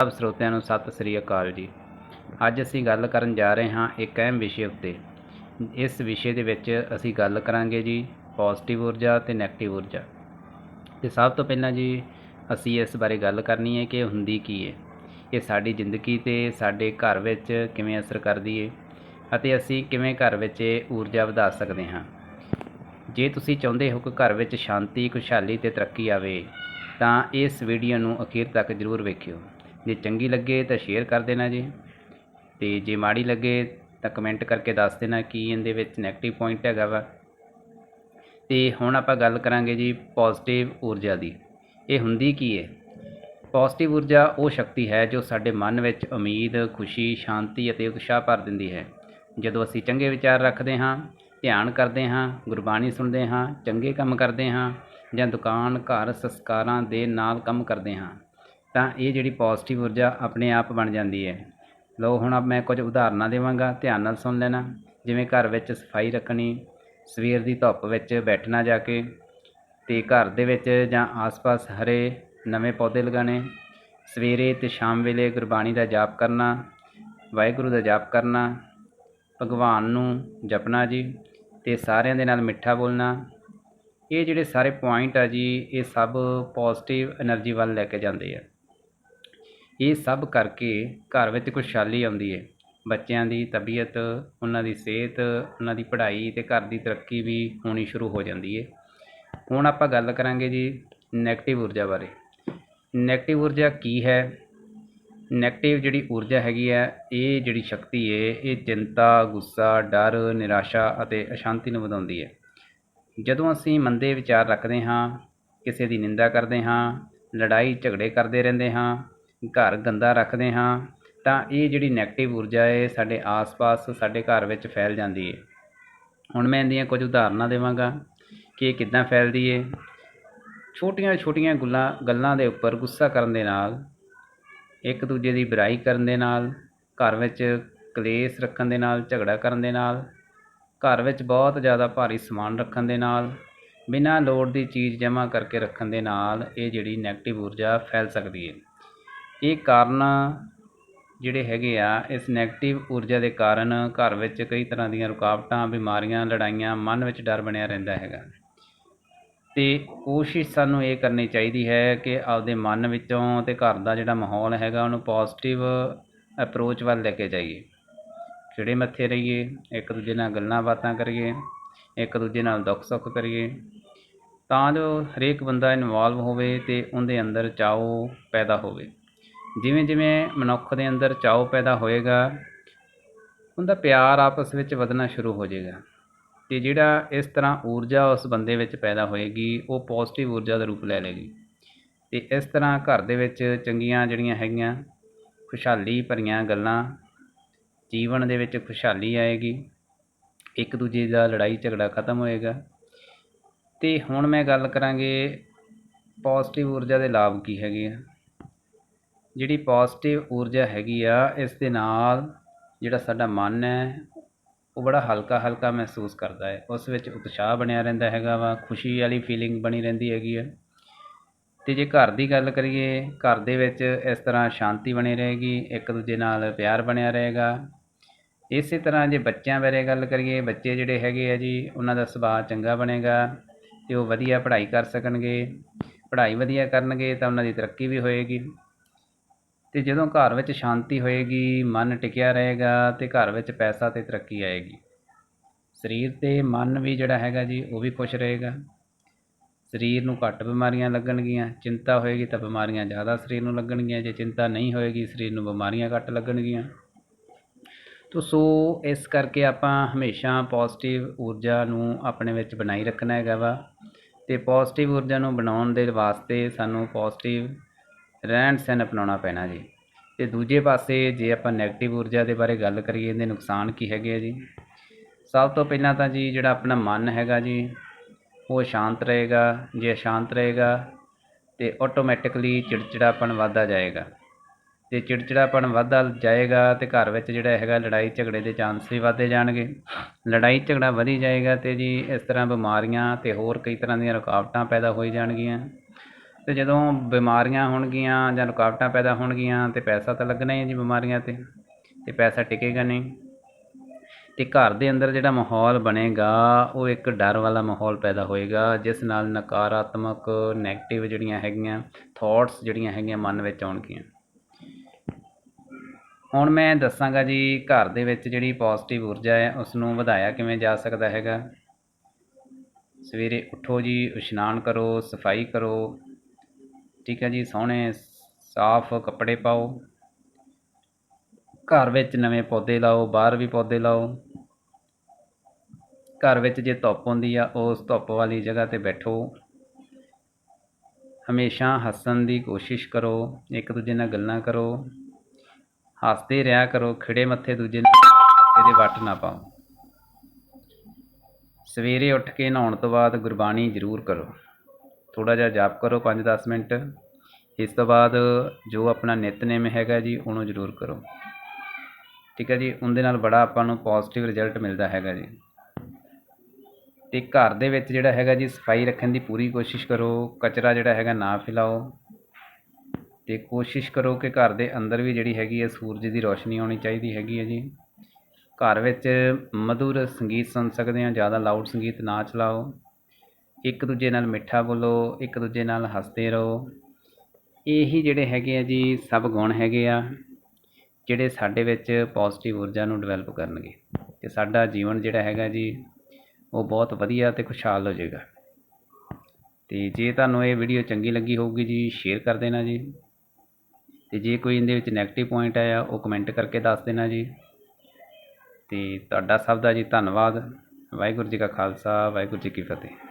ਸਭ ਸਰੋਤਿਆਂ ਨੂੰ ਸਤਿ ਸ੍ਰੀ ਅਕਾਲ ਜੀ। ਅੱਜ ਅਸੀਂ ਗੱਲ ਕਰਨ ਜਾ ਰਹੇ ਹਾਂ ਇੱਕ ਅਹਿਮ ਵਿਸ਼ੇ ਉੱਤੇ। ਇਸ ਵਿਸ਼ੇ ਦੇ ਵਿੱਚ ਅਸੀਂ ਗੱਲ ਕਰਾਂਗੇ ਜੀ ਪੋਜ਼ਿਟਿਵ ਊਰਜਾ ਤੇ ਨੈਗੇਟਿਵ ਊਰਜਾ। ਤੇ ਸਭ ਤੋਂ ਪਹਿਲਾਂ ਜੀ ਅਸੀਂ ਇਸ ਬਾਰੇ ਗੱਲ ਕਰਨੀ ਹੈ ਕਿ ਹੁੰਦੀ ਕੀ ਹੈ? ਇਹ ਸਾਡੀ ਜ਼ਿੰਦਗੀ ਤੇ ਸਾਡੇ ਘਰ ਵਿੱਚ ਕਿਵੇਂ ਅਸਰ ਕਰਦੀ ਹੈ? ਅਤੇ ਅਸੀਂ ਕਿਵੇਂ ਘਰ ਵਿੱਚ ਇਹ ਊਰਜਾ ਵਧਾ ਸਕਦੇ ਹਾਂ? ਜੇ ਤੁਸੀਂ ਚਾਹੁੰਦੇ ਹੋ ਕਿ ਘਰ ਵਿੱਚ ਸ਼ਾਂਤੀ, ਖੁਸ਼ਹਾਲੀ ਤੇ ਤਰੱਕੀ ਆਵੇ, ਤਾਂ ਇਸ ਵੀਡੀਓ ਨੂੰ ਅਖੀਰ ਤੱਕ ਜ਼ਰੂਰ ਵੇਖਿਓ। ਜੇ ਚੰਗੀ ਲੱਗੇ ਤਾਂ ਸ਼ੇਅਰ ਕਰ ਦੇਣਾ ਜੀ। ਤੇ ਜੇ ਮਾੜੀ ਲੱਗੇ ਤਾਂ ਕਮੈਂਟ ਕਰਕੇ ਦੱਸ ਦੇਣਾ ਕੀ ਇਹਦੇ ਵਿੱਚ 네ਗੇਟਿਵ ਪੁਆਇੰਟ ਹੈਗਾ ਵਾ। ਤੇ ਹੁਣ ਆਪਾਂ ਗੱਲ ਕਰਾਂਗੇ ਜੀ ਪੋਜ਼ਿਟਿਵ ਊਰਜਾ ਦੀ। ਇਹ ਹੁੰਦੀ ਕੀ ਹੈ ਪੋਜ਼ਿਟਿਵ ਊਰਜਾ ਉਹ ਸ਼ਕਤੀ ਹੈ ਜੋ ਸਾਡੇ ਮਨ ਵਿੱਚ ਉਮੀਦ, ਖੁਸ਼ੀ, ਸ਼ਾਂਤੀ ਅਤੇ ਉਤਸ਼ਾਹ ਭਰ ਦਿੰਦੀ ਹੈ। ਜਦੋਂ ਅਸੀਂ ਚੰਗੇ ਵਿਚਾਰ ਰੱਖਦੇ ਹਾਂ, ਧਿਆਨ ਕਰਦੇ ਹਾਂ, ਗੁਰਬਾਣੀ ਸੁਣਦੇ ਹਾਂ, ਚੰਗੇ ਕੰਮ ਕਰਦੇ ਹਾਂ ਜਾਂ ਦੁਕਾਨ, ਘਰ, ਸੰਸਕਾਰਾਂ ਦੇ ਨਾਲ ਕੰਮ ਕਰਦੇ ਹਾਂ ਤਾਂ ਇਹ ਜਿਹੜੀ ਪੋਜ਼ਿਟਿਵ ਊਰਜਾ ਆਪਣੇ ਆਪ ਬਣ ਜਾਂਦੀ ਹੈ। ਲਓ, ਹੁਣ ਮੈਂ ਕੁਝ ਉਦਾਹਰਨਾਂ ਦੇਵਾਂਗਾ। ਧਿਆਨ ਨਾਲ ਸੁਣ ਲੈਣਾ। ਜਿਵੇਂ ਘਰ ਵਿੱਚ ਸਫ਼ਾਈ ਰੱਖਣੀ, ਸਵੇਰ ਦੀ ਧੁੱਪ ਵਿੱਚ ਬੈਠਣਾ ਜਾ ਕੇ, ਤੇ ਘਰ ਦੇ ਵਿੱਚ ਜਾਂ ਆਸ-ਪਾਸ ਹਰੇ ਨਵੇਂ ਪੌਦੇ ਲਗਾਣੇ ਸਵੇਰੇ ਤੇ ਸ਼ਾਮ ਵੇਲੇ ਗੁਰਬਾਣੀ ਦਾ ਜਾਪ ਕਰਨਾ, ਵਾਹਿਗੁਰੂ ਦਾ ਜਾਪ ਕਰਨਾ, ਭਗਵਾਨ ਨੂੰ ਜਪਣਾ ਜੀ, ਤੇ ਸਾਰਿਆਂ ਦੇ ਨਾਲ ਮਿੱਠਾ ਬੋਲਣਾ। ਇਹ ਜਿਹੜੇ ਸਾਰੇ ਪੁਆਇੰਟ ਆ ਜੀ, ਇਹ ਸਭ ਪੋਜ਼ਿਟਿਵ એનર્ਜੀ ਵੱਲ ਲੈ ਕੇ ਜਾਂਦੇ ਆ। ਇਹ ਸਭ ਕਰਕੇ ਘਰ ਵਿੱਚ ਖੁਸ਼ਹਾਲੀ ਆਉਂਦੀ ਹੈ ਬੱਚਿਆਂ ਦੀ ਤਬੀਅਤ, ਉਹਨਾਂ ਦੀ ਸਿਹਤ, ਉਹਨਾਂ ਦੀ ਪੜ੍ਹਾਈ ਅਤੇ ਘਰ ਦੀ ਤਰੱਕੀ ਵੀ ਹੋਣੀ ਸ਼ੁਰੂ ਹੋ ਜਾਂਦੀ ਹੈ ਹੁਣ ਆਪਾਂ ਗੱਲ ਕਰਾਂਗੇ ਜੀ ਨੈਗੇਟਿਵ ਊਰਜਾ ਬਾਰੇ। ਨੈਗੇਟਿਵ ਊਰਜਾ ਕੀ ਹੈ? ਨੈਗੇਟਿਵ ਜਿਹੜੀ ਊਰਜਾ ਹੈਗੀ ਹੈ, ਇਹ ਜਿਹੜੀ ਸ਼ਕਤੀ ਹੈ ਇਹ ਚਿੰਤਾ, ਗੁੱਸਾ, ਡਰ, ਨਿਰਾਸ਼ਾ ਅਤੇ ਅਸ਼ਾਂਤੀ ਨੂੰ ਵਧਾਉਂਦੀ ਹੈ ਜਦੋਂ ਅਸੀਂ ਮੰਦੇ ਵਿਚਾਰ ਰੱਖਦੇ ਹਾਂ, ਕਿਸੇ ਦੀ ਨਿੰਦਾ ਕਰਦੇ ਹਾਂ, ਲੜਾਈ ਝਗੜੇ ਕਰਦੇ ਰਹਿੰਦੇ ਹਾਂ ਘਰ ਗੰਦਾ ਰੱਖਦੇ ਹਾਂ, ਤਾਂ ਇਹ ਜਿਹੜੀ 네ਗੇਟਿਵ ਊਰਜਾ ਹੈ, ਸਾਡੇ ਆਸ-ਪਾਸ, ਸਾਡੇ ਘਰ ਵਿੱਚ ਫੈਲ ਜਾਂਦੀ ਹੈ। ਹੁਣ ਮੈਂ ਇਹਦੀਆਂ ਕੁਝ ਉਦਾਹਰਨਾਂ ਦੇਵਾਂਗਾ ਕਿ ਇਹ ਕਿੱਦਾਂ ਫੈਲਦੀ ਹੈ। ਛੋਟੀਆਂ ਛੋਟੀਆਂ ਗੁੱਲਾਂ, ਗੱਲਾਂ ਦੇ ਉੱਪਰ ਗੁੱਸਾ ਕਰਨ ਦੇ ਨਾਲ, ਇੱਕ ਦੂਜੇ ਦੀ ਬੁਰਾਈ ਕਰਨ ਦੇ ਨਾਲ, ਘਰ ਵਿੱਚ ਕਲੇਸ਼ ਰੱਖਣ ਦੇ ਨਾਲ, ਝਗੜਾ ਕਰਨ ਦੇ ਨਾਲ, ਘਰ ਵਿੱਚ ਬਹੁਤ ਜ਼ਿਆਦਾ ਭਾਰੀ ਸਮਾਨ ਰੱਖਣ ਦੇ ਨਾਲ, ਬਿਨਾਂ ਲੋੜ ਦੀ ਚੀਜ਼ ਜਮ੍ਹਾਂ ਕਰਕੇ ਰੱਖਣ ਦੇ ਨਾਲ ਇਹ ਜਿਹੜੀ 네ਗੇਟਿਵ ਊਰਜਾ ਫੈਲ ਸਕਦੀ ਹੈ। ਇਹ ਕਾਰਨ ਜਿਹੜੇ ਹੈਗੇ ਆ, ਇਸ ਨੈਗੇਟਿਵ ਊਰਜਾ ਦੇ ਕਾਰਨ ਘਰ ਵਿੱਚ ਕਈ ਤਰ੍ਹਾਂ ਦੀਆਂ ਰੁਕਾਵਟਾਂ, ਬਿਮਾਰੀਆਂ, ਲੜਾਈਆਂ, ਮਨ ਵਿੱਚ ਡਰ ਬਣਿਆ ਰਹਿੰਦਾ ਹੈਗਾ। ਤੇ ਕੋਸ਼ਿਸ਼ ਸਾਨੂੰ ਇਹ ਕਰਨੀ ਚਾਹੀਦੀ ਹੈ ਕਿ ਆਪਦੇ ਮਨ ਵਿੱਚੋਂ ਤੇ ਘਰ ਦਾ ਜਿਹੜਾ ਮਾਹੌਲ ਹੈਗਾ, ਉਹਨੂੰ ਪੋਜ਼ਿਟਿਵ ਅਪਰੋਚ ਵੱਲ ਲੈ ਕੇ ਜਾਈਏ। ਖਿੜੇ ਮੱਥੇ ਰਹੀਏ, ਇੱਕ ਦੂਜੇ ਨਾਲ ਗੱਲਾਂ ਬਾਤਾਂ ਕਰੀਏ, ਇੱਕ ਦੂਜੇ ਨਾਲ ਦੁੱਖ ਸੁੱਖ ਕਰੀਏ। ਤਾਂ ਜੋ ਹਰੇਕ ਬੰਦਾ ਇਨਵੋਲਵ ਹੋਵੇ ਤੇ ਉਹਦੇ ਅੰਦਰ ਚਾਓ ਪੈਦਾ ਹੋਵੇ। ਜਿਵੇਂ ਜਿਵੇਂ ਮਨੁੱਖ ਦੇ ਅੰਦਰ ਚਾਓ ਪੈਦਾ ਹੋਏਗਾ, ਉਹਦਾ ਪਿਆਰ ਆਪਸ ਵਿੱਚ ਵਧਣਾ ਸ਼ੁਰੂ ਹੋ ਜਾਏਗਾ। ਤੇ ਜਿਹੜਾ ਇਸ ਤਰ੍ਹਾਂ ਊਰਜਾ ਉਸ ਬੰਦੇ ਵਿੱਚ ਪੈਦਾ ਹੋਏਗੀ, ਉਹ ਪੋਜ਼ਿਟਿਵ ਊਰਜਾ ਦਾ ਰੂਪ ਲੈ ਲੇਗੀ ਤੇ ਇਸ ਤਰ੍ਹਾਂ ਘਰ ਦੇ ਵਿੱਚ ਚੰਗੀਆਂ ਜਿਹੜੀਆਂ ਹੈਗੀਆਂ, ਖੁਸ਼ਹਾਲੀ ਭਰੀਆਂ ਗੱਲਾਂ, ਜੀਵਨ ਦੇ ਵਿੱਚ ਖੁਸ਼ਹਾਲੀ ਆਏਗੀ, ਇੱਕ ਦੂਜੇ ਦਾ ਲੜਾਈ ਝਗੜਾ ਖਤਮ ਹੋਏਗਾ। ਤੇ ਹੁਣ ਮੈਂ ਗੱਲ ਕਰਾਂਗੇ ਪੋਜ਼ਿਟਿਵ ਊਰਜਾ ਦੇ ਲਾਭ ਕੀ ਹੈਗੇ ਆ। ਜਿਹੜੀ ਪੋਜ਼ਿਟਿਵ ਊਰਜਾ ਹੈਗੀ ਆ, ਇਸ ਦੇ ਨਾਲ ਜਿਹੜਾ ਸਾਡਾ ਮਨ ਹੈ, ਉਹ ਬੜਾ ਹਲਕਾ ਹਲਕਾ ਮਹਿਸੂਸ ਕਰਦਾ ਹੈ। ਉਸ ਵਿੱਚ ਉਤਸ਼ਾਹ ਬਣਿਆ ਰਹਿੰਦਾ ਹੈਗਾ ਵਾ, ਖੁਸ਼ੀ ਵਾਲੀ ਫੀਲਿੰਗ ਬਣੀ ਰਹਿੰਦੀ ਹੈਗੀ ਹੈ ਤੇ ਜੇ ਘਰ ਦੀ ਗੱਲ ਕਰੀਏ, ਘਰ ਦੇ ਵਿੱਚ ਇਸ ਤਰ੍ਹਾਂ ਸ਼ਾਂਤੀ ਬਣੀ ਰਹੇਗੀ, ਇੱਕ ਦੂਜੇ ਨਾਲ ਪਿਆਰ ਬਣਿਆ ਰਹੇਗਾ। ਇਸੇ ਤਰ੍ਹਾਂ ਜੇ ਬੱਚਿਆਂ ਬਾਰੇ ਗੱਲ ਕਰੀਏ, ਬੱਚੇ ਜਿਹੜੇ ਹੈਗੇ ਆ ਜੀ, ਉਹਨਾਂ ਦਾ ਸੁਭਾਅ ਚੰਗਾ ਬਣੇਗਾ ਤੇ ਉਹ ਵਧੀਆ ਪੜ੍ਹਾਈ ਕਰ ਸਕਣਗੇ। ਪੜ੍ਹਾਈ ਵਧੀਆ ਕਰਨਗੇ ਤਾਂ ਉਹਨਾਂ ਦੀ ਤਰੱਕੀ ਵੀ ਹੋਏਗੀ। ਅਤੇ ਜਦੋਂ ਘਰ ਵਿੱਚ ਸ਼ਾਂਤੀ ਹੋਏਗੀ, ਮਨ ਟਿਕਿਆ ਰਹੇਗਾ ਅਤੇ ਘਰ ਵਿੱਚ ਪੈਸਾ ਅਤੇ ਤਰੱਕੀ ਆਏਗੀ। ਸਰੀਰ ਅਤੇ ਮਨ ਵੀ ਜਿਹੜਾ ਹੈਗਾ ਜੀ, ਉਹ ਵੀ ਖੁਸ਼ ਰਹੇਗਾ। ਸਰੀਰ ਨੂੰ ਘੱਟ ਬਿਮਾਰੀਆਂ ਲੱਗਣਗੀਆਂ, ਚਿੰਤਾ ਹੋਏਗੀ ਤਾਂ ਬਿਮਾਰੀਆਂ ਜ਼ਿਆਦਾ ਸਰੀਰ ਨੂੰ ਲੱਗਣਗੀਆਂ, ਜੇ ਚਿੰਤਾ ਨਹੀਂ ਹੋਏਗੀ, ਸਰੀਰ ਨੂੰ ਬਿਮਾਰੀਆਂ ਘੱਟ ਲੱਗਣਗੀਆਂ। ਤੋ, ਸੋ ਇਸ ਕਰਕੇ ਆਪਾਂ ਹਮੇਸ਼ਾ ਪੋਜ਼ਿਟਿਵ ਊਰਜਾ ਨੂੰ ਆਪਣੇ ਵਿੱਚ ਬਣਾਈ ਰੱਖਣਾ ਹੈਗਾ ਵਾ ਤੇ ਪੋਜ਼ਿਟਿਵ ਊਰਜਾ ਨੂੰ ਬਣਾਉਣ ਦੇ ਵਾਸਤੇ ਸਾਨੂੰ ਪੋਜ਼ਿਟਿਵ ਰਹਿਣ ਸਹਿਣ ਅਪਣਾਉਣਾ ਪੈਣਾ ਜੀ। ਤੇ ਦੂਜੇ ਪਾਸੇ ਜੇ ਆਪਾਂ 네ਗੇਟਿਵ ਊਰਜਾ ਦੇ ਬਾਰੇ ਗੱਲ ਕਰੀਏ, ਇਹਦੇ ਨੁਕਸਾਨ ਕੀ ਹੈਗੇ ਆ ਜੀ? ਸਭ ਤੋਂ ਪਹਿਲਾਂ ਤਾਂ ਜੀ ਜਿਹੜਾ ਆਪਣਾ ਮਨ ਹੈਗਾ ਜੀ, ਉਹ ਸ਼ਾਂਤ ਰਹੇਗਾ। ਜੇ ਸ਼ਾਂਤ ਰਹੇਗਾ, ਤੇ ਆਟੋਮੈਟਿਕਲੀ ਚਿੜਚਿੜਾਪਣ ਵੱਧਦਾ ਜਾਏਗਾ। ਤੇ ਚਿੜਚਿੜਾਪਣ ਵੱਧਦਾ ਜਾਏਗਾ ਤੇ ਘਰ ਵਿੱਚ ਜਿਹੜਾ ਹੈਗਾ ਲੜਾਈ ਝਗੜੇ ਦੇ ਚਾਂਸ ਵੀ ਵੱਧਦੇ ਜਾਣਗੇ। ਲੜਾਈ ਝਗੜਾ ਵਧੀ ਜਾਏਗਾ ਤੇ ਜੀ ਇਸ ਤਰ੍ਹਾਂ ਬਿਮਾਰੀਆਂ ਤੇ ਹੋਰ ਕਈ ਤਰ੍ਹਾਂ ਦੀਆਂ ਰੁਕਾਵਟਾਂ ਪੈਦਾ ਹੋਈ ਜਾਣਗੀਆਂ। ਅਤੇ ਜਦੋਂ ਬਿਮਾਰੀਆਂ ਹੋਣਗੀਆਂ ਜਾਂ ਰੁਕਾਵਟਾਂ ਪੈਦਾ ਹੋਣਗੀਆਂ ਤਾਂ ਪੈਸਾ ਤਾਂ ਲੱਗਣਾ ਹੀ ਹੈ ਜੀ ਬਿਮਾਰੀਆਂ ਤੇ ਅਤੇ ਪੈਸਾ ਟਿਕੇਗਾ ਨਹੀਂ। ਅਤੇ ਘਰ ਦੇ ਅੰਦਰ ਜਿਹੜਾ ਮਾਹੌਲ ਬਣੇਗਾ, ਉਹ ਇੱਕ ਡਰ ਵਾਲਾ ਮਾਹੌਲ ਪੈਦਾ ਹੋਏਗਾ, ਜਿਸ ਨਾਲ ਨਕਾਰਾਤਮਕ 네ਗੇਟਿਵ ਜਿਹੜੀਆਂ ਹੈਗੀਆਂ ਥਾਟਸ ਜਿਹੜੀਆਂ ਹੈਗੀਆਂ ਮਨ ਵਿੱਚ ਆਉਣਗੀਆਂ। ਹੁਣ ਮੈਂ ਦੱਸਾਂਗਾ ਜੀ, ਘਰ ਦੇ ਵਿੱਚ ਜਿਹੜੀ ਪੋਜ਼ਿਟਿਵ ਊਰਜਾ ਹੈ ਉਸ ਨੂੰ ਵਧਾਇਆ ਕਿਵੇਂ ਜਾ ਸਕਦਾ ਹੈਗਾ। ਸਵੇਰੇ ਉੱਠੋ ਜੀ, ਇਸ਼ਨਾਨ ਕਰੋ, ਸਫ਼ਾਈ ਕਰੋ ਠੀਕ ਹੈ ਜੀ, ਸੋਹਣੇ, ਸਾਫ਼ ਕੱਪੜੇ ਪਾਓ। ਘਰ ਵਿੱਚ ਨਵੇਂ ਪੌਦੇ ਲਾਓ, ਬਾਹਰ ਵੀ ਪੌਦੇ ਲਾਓ। ਘਰ ਵਿੱਚ ਜੇ ਧੁੱਪ ਹੁੰਦੀ ਆ, ਉਸ ਧੁੱਪ ਵਾਲੀ ਜਗ੍ਹਾ ਤੇ ਬੈਠੋ। ਹਮੇਸ਼ਾ ਹੱਸਣ ਦੀ ਕੋਸ਼ਿਸ਼ ਕਰੋ, ਇੱਕ ਦੂਜੇ ਨਾਲ ਗੱਲਾਂ ਕਰੋ। ਹੱਸਦੇ ਰਿਹਾ ਕਰੋ ਖਿੜੇ ਮੱਥੇ ਦੂਜੇ ਨਾਲ ਮੱਥੇ ਦੇ ਵੱਟ ਨਾ ਪਾਓ। ਸਵੇਰੇ ਉੱਠ ਕੇ ਨਹਾਉਣ ਤੋਂ ਬਾਅਦ ਗੁਰਬਾਣੀ ਜ਼ਰੂਰ ਕਰੋ। ਥੋੜ੍ਹਾ ਜਿਹਾ ਜਾਪ ਕਰੋ ਪੰਜ ਦਸ ਮਿੰਟ। ਇਸ ਤੋਂ ਬਾਅਦ ਜੋ ਆਪਣਾ ਨਿਤਨੇਮ ਹੈਗਾ ਜੀ, ਉਹਨੂੰ ਜ਼ਰੂਰ ਕਰੋ। ਠੀਕ ਹੈ ਜੀ? ਉਹਦੇ ਨਾਲ ਬੜਾ ਆਪਾਂ ਨੂੰ ਪੋਜ਼ਿਟਿਵ ਰਿਜ਼ਲਟ ਮਿਲਦਾ ਹੈਗਾ ਜੀ। ਤੇ ਘਰ ਦੇ ਵਿੱਚ ਜਿਹੜਾ ਹੈਗਾ ਜੀ, ਸਫ਼ਾਈ ਰੱਖਣ ਦੀ ਪੂਰੀ ਕੋਸ਼ਿਸ਼ ਕਰੋ। ਕਚਰਾ ਜਿਹੜਾ ਹੈਗਾ ਨਾ ਫੈਲਾਓ। ਤੇ ਕੋਸ਼ਿਸ਼ ਕਰੋ ਕਿ ਘਰ ਦੇ ਅੰਦਰ ਵੀ ਜਿਹੜੀ ਹੈਗੀ ਹੈ, ਸੂਰਜ ਦੀ ਰੋਸ਼ਨੀ ਆਉਣੀ ਚਾਹੀਦੀ ਹੈਗੀ ਹੈ ਜੀ। ਘਰ ਵਿੱਚ ਮਧੁਰ ਸੰਗੀਤ ਸੁਣ ਸਕਦੇ ਹਾਂ, ਜ਼ਿਆਦਾ ਲਾਊਡ ਸੰਗੀਤ ਨਾ ਚਲਾਓ। ਇੱਕ ਦੂਜੇ ਨਾਲ ਮਿੱਠਾ ਬੋਲੋ, ਇੱਕ ਦੂਜੇ ਨਾਲ ਹੱਸਦੇ ਰਹੋ। ਇਹੀ ਜਿਹੜੇ ਹੈਗੇ ਆ ਜੀ, ਸਭ ਗੁਣ ਹੈਗੇ ਆ, ਜਿਹੜੇ ਸਾਡੇ ਵਿੱਚ ਪੋਜ਼ਿਟਿਵ ਊਰਜਾ ਨੂੰ ਡਿਵੈਲਪ ਕਰਨਗੇ। ਤੇ ਸਾਡਾ ਜੀਵਨ ਜਿਹੜਾ ਹੈਗਾ ਜੀ, ਉਹ ਬਹੁਤ ਵਧੀਆ ਤੇ ਖੁਸ਼ਹਾਲ ਹੋ ਜਾਏਗਾ। ਤੇ ਜੇ ਤੁਹਾਨੂੰ ਇਹ ਵੀਡੀਓ ਚੰਗੀ ਲੱਗੀ ਹੋਊਗੀ ਜੀ ਸ਼ੇਅਰ ਕਰ ਦੇਣਾ ਜੀ। ਤੇ ਜੇ ਕੋਈ ਇਹਦੇ ਵਿੱਚ 네ਗੇਟਿਵ ਪੁਆਇੰਟ ਆਇਆ, ਉਹ ਕਮੈਂਟ ਕਰਕੇ ਦੱਸ ਦੇਣਾ ਜੀ। ਤੇ ਤੁਹਾਡਾ ਸਭ ਦਾ ਜੀ ਧੰਨਵਾਦ। ਵਾਹਿਗੁਰੂ ਜੀ ਕਾ ਖਾਲਸਾ, ਵਾਹਿਗੁਰੂ ਜੀ ਕੀ ਫਤਿਹ।